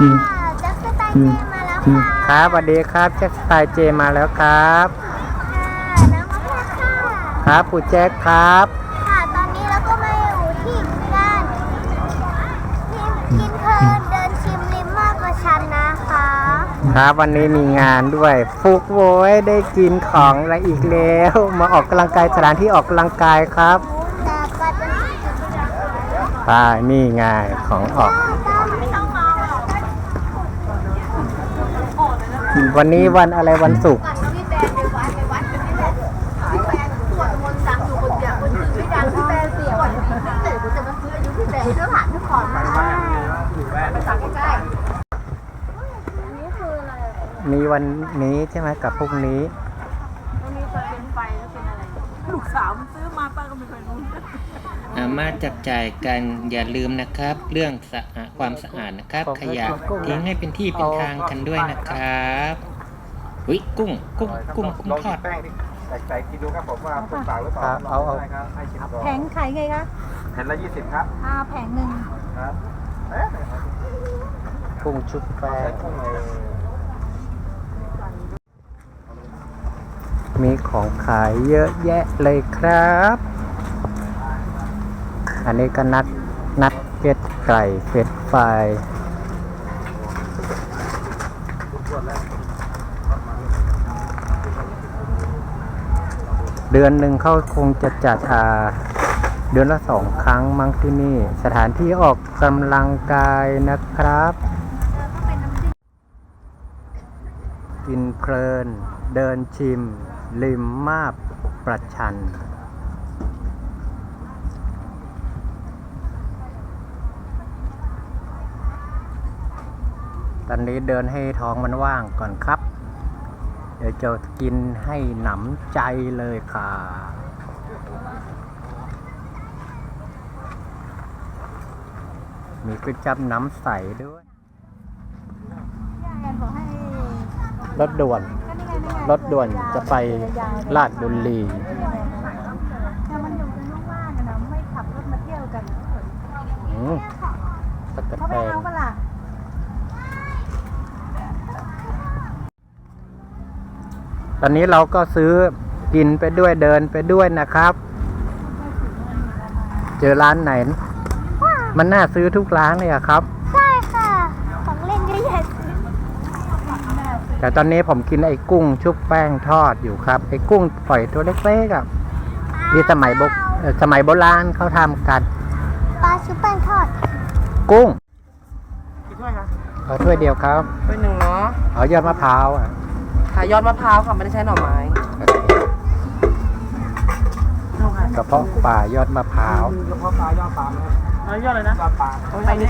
อืมค่ะแจ็คสไตล์อืเจมมาแล้วอืมค่ะครับสวัสดีครับแจ็คสไตล์เจมาแล้วครับ ค่ะน้องมะพร้าวค่ะครับปู่แจ็คครับค่ะตอนนี้เราก็มาอยู่ที่การกินเพลินเดินชิมริมมากกว่าชันนะคะ ครับวันนี้มีงานด้วยฟุกโวยได้กินของอะไรอีกแล้ว มาออกกำลังกายสถานที่ออกกำลังกายครับแต่ปัจจุบันไปนี่ไงของออก วันนี้วันอะไรวันศุกร์พี่แบนไปวัดไปวัดกันนี่แหละพี่แบนสวดมนต์ดังอยู่คนเดียวคนอื่นไม่ดังพี่แบนเสียวพี่แบนกูจะมาซื้ออายุพี่แบนเสื้อผ้าทุกของมาไปสั่งใกล้นี่คืออะไรมีวันนี้ใช่ไหมกับพรุ่งนี้มันมีไฟเป็นไฟแล้วเป็นอะไร ลูกสาวมันซื้อมาป้าก็ไม่เคยรู้ อ่ามาจับจ่ายกันอย่าลืมนะครับ เรื่องสะอาดความสะอาดนะครับขอบขคุณยะครับกุ้งทิ้งให้เป็นที่เป็นทางกันด้วยนะครับอุ้ยกุ้งกุ้งกุ้งกุ้งทอดแป้งที่แตกๆกินดูครับผมว่าถูกปากหรือเปล่าครับเอาเอา ได้ครับให้ชิมก่อนแผงขายไงคะแผ่นละยี่สิบครับอ่าแผงหนึ่งครับเอ๊ะกุ้งชุบแป้ใช้งกุ้งเลยมีของขายเยอะแยะเลยครับ อันนี้ก็นัดนัดเก็ตไก่เฟรดไฟเดือนหนึ่งเขาคงจะจัดอาเดือนละสองครั้งมั้งที่นี่ สถานที่ออกกำลังกายนะครับ กินเพลิน เดินชิม ริมมาบประชัน ตอนนี้เดินให้ท้องมันว่างก่อนครับ เดี๋ยวจะกินให้หนำใจเลยค่ะมีก๋วยจับน้ำใสด้วย รถด่วน รถด่วนจะไปลาดบุรีแต่มันอยู่กันว่างๆกันนะไม่ขับรถมาเที่ยวกันอืมตะกะเขาแตไม่น เอาเปะล่า ตอนนี้เราก็ซื้อกินไปด้วยเดินไปด้วยนะครับ เจอร้านไหน มันน่าซื้อทุกร้านเลยอะครับ ใช่ค่ะ ของเล่นเยอะแยะแต่ตอนนี้ผมกินไอ้กุ้งชุบแป้งทอดอยู่ครับ ไอ้กุ้งปล่อยตัวเล็กๆอะที่สมัยโบเอ่อสมัยโบราณเขาทำกันปลาชุบแป้งทอด กุ้งกี่ถ้วยคะเอาถ้วยเดียวครับถ้วยหนึ่งเนาะเอายอดมะพร้าวอะ ขายยอดมะพร้าวค่ะไม่ได้ใช้หน่อไม้เท่าไหร่กระเพาะปลายอดมะพร้าวกระเพาะปลายอดปลาไหมครับเอายอดเลยนะยอดปลาเขาทำให้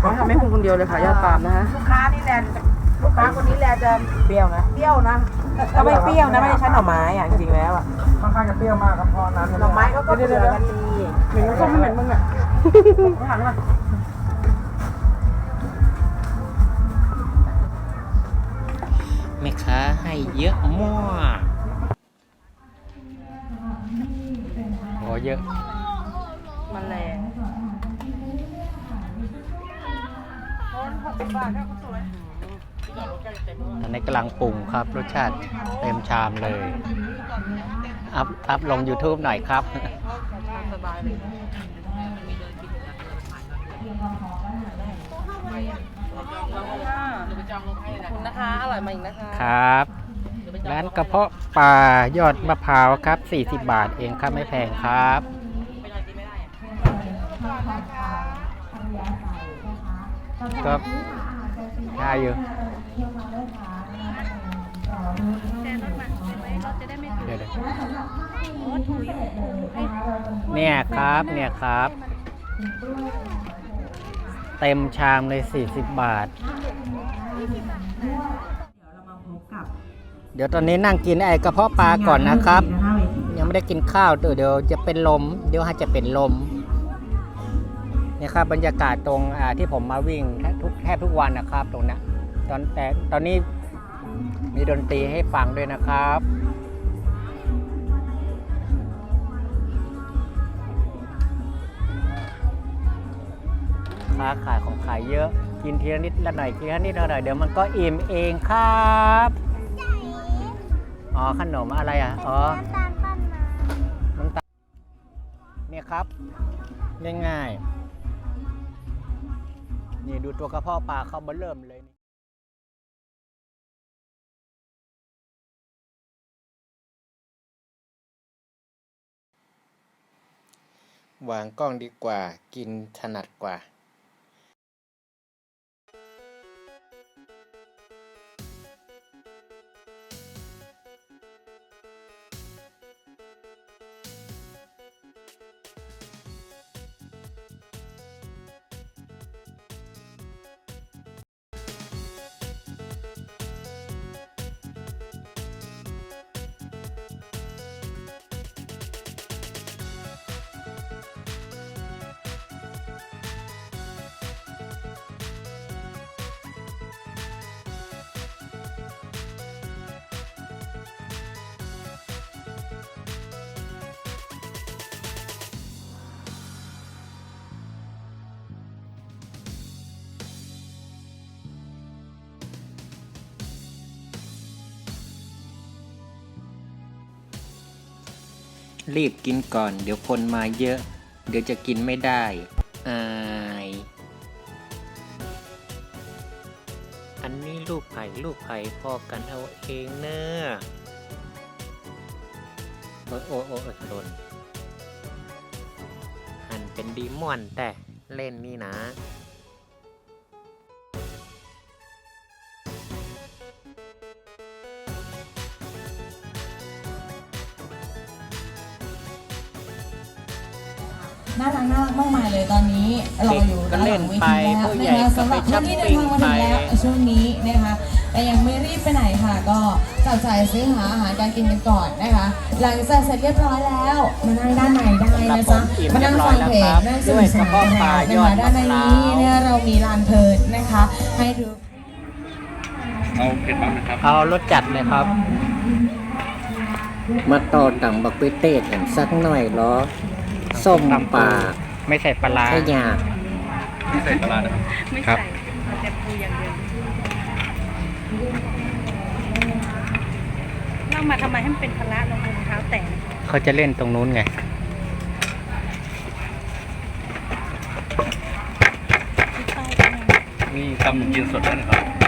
เขาทำให้คุณคนเดียวเลยค่ะ ยอดปาล์มนะฮะลูกค้านี่แลลูกค้าคนนี้แลจะเปรี้ยวนะเปรี้ยวนะก็ไม่เปรี้ยวนะไม่ได้ใช้หน่อไม้อะจริงๆแล้วอะค่อนข้างจะเปรี้ยวมากครับเพราะนั้นหน่อไม้เขาก็เปลือกกันดีเหม็นก็ไม่เหม็นมึงอะไม่หันมาแค้าให้เยอะมากโอ้เยอะมันแรงร้อนหกสิบบาทครับคุณสวยอันนี้กำลังปรุงครับ รสชาติเต็มชามเลย อัพอัพลง YouTube หน่อยครับ สบายเลยขอบ คุณนะคะ อร่อยมาอีกนะคะครับ ร้านกระเพาะปลายอดมะพร้าวครับ 40 บาทเองครับไม่แพงครับ ก็ได้อยู่เดี๋ยวๆเนี่ยครับเนี่ยครับ เต็มชามเลย 40 บาท เดี๋ยวตอนนี้นั่งกินไอ้กระเพาะปลาก่อนนะครับ ยังไม่ได้กินข้าวเดี๋ยวเดี๋ยวจะเป็นลม เดี๋ยวอาจจะเป็นลมเนี่ยครับบรรยากาศตรงอ่าที่ผมมาวิ่งแทบทุกแทบทุกวันนะครับตรงเนี้ยตอนแต่ตอนนี้มีดนตรีให้ฟังด้วยนะครับค้าขายของขายเยอะ กินทีละนิดละหน่อยกินทีละนิดละหน่อยเดี๋ยวมันก็อิ่มเองครับ อ๋อขนมอะไรอะ อ๋อ น้ำตาลปั้นมาน้ำตาลเนี่ยครับง่ายๆนี่ดูตัวกระเพาะปลาเขามาเริ่มเลยนี่วางกล้องดีกว่ากินถนัดกว่า รีบกินก่อน เดี๋ยวคนมาเยอะ เดี๋ยวจะกินไม่ได้อายอันนี้ลูกไผ่ลูกไผ่พอกันเอาเองเนอะโอ้ยโอ้ยโอ้ยโดนหันเป็นดีมอนแต่เล่นนี่นะ น่ารักน่ารักมากมายเลยตอนนี้เราอยู่เด็กก็เล่นไปด้าหงวผู้ทีใหญ่แล้วก็สำหรับไปช้ท่าอนปที่เดิปิ้นงทางมาถึงแล้วไปช่วงนี้นะคะแต่ยังไม่รีบไปไหนค่ะ ก็จับจ่ายซื้อหาอาหารการกินกันก่อนนะคะ หลังจากเสร็จเรียบร้อยแล้วมานั่งด้านในได้นะจ๊ะครับผมอิ่มมานั่งฟังเพลงเรียบร้อยแล้วครับนั่งสนุกสนานกันด้วยกระเพาะปลานะยอคะดด้านในมะพร้าวนี้เนี่ยเรามีลานเพลินนะคะ ให้ดูเอาเผ็ดบ้างนะครับเอารสจัดเลยครับ มาต่อต่างบักเวเต้กันสักหน่อยเหรอ ส้มปากไม่ใส่ปลาร้า ใช่ยานี่ใส่ปลาร้านะครับครับเรามาทำไมให้มันเป็นพละลงรองเท้าแตะเขาจะเล่นตรงนู้นไง ที่ป้ายก็มีนี่ตำขนมจีนสดด้วยนะครับ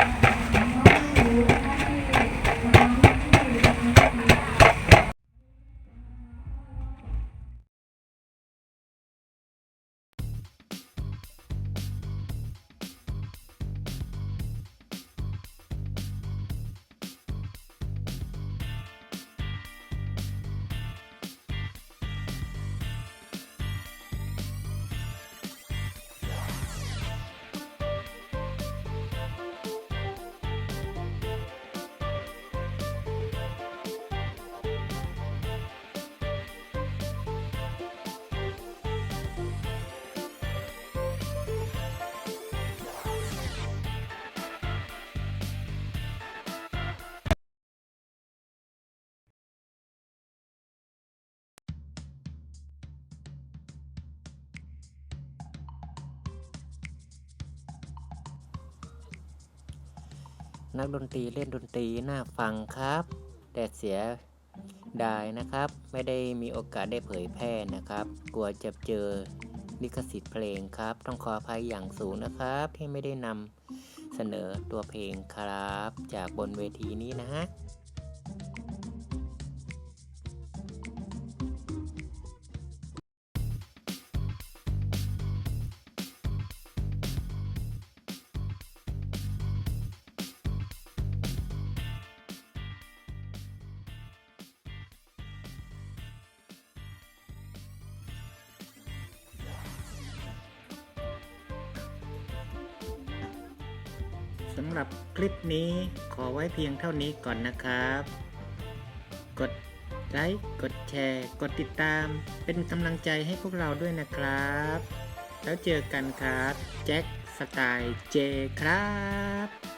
นักดนตรีเล่นดนตรีน่าฟังครับ แต่เสียดายนะครับ ไม่ได้มีโอกาสได้เผยแพร่นะครับ กลัวจะเจอลิขสิทธิ์เพลงครับ ต้องขออภัยอย่างสูงนะครับ ที่ไม่ได้นำเสนอตัวเพลงครับ จากบนเวทีนี้นะฮะ สำหรับคลิปนี้ขอไว้เพียงเท่านี้ก่อนนะครับ กดไลค์กดแชร์ กดติดตาม เป็นกำลังใจให้พวกเราด้วยนะครับ แล้วเจอกันครับ แจ็คสไตล์เจครับ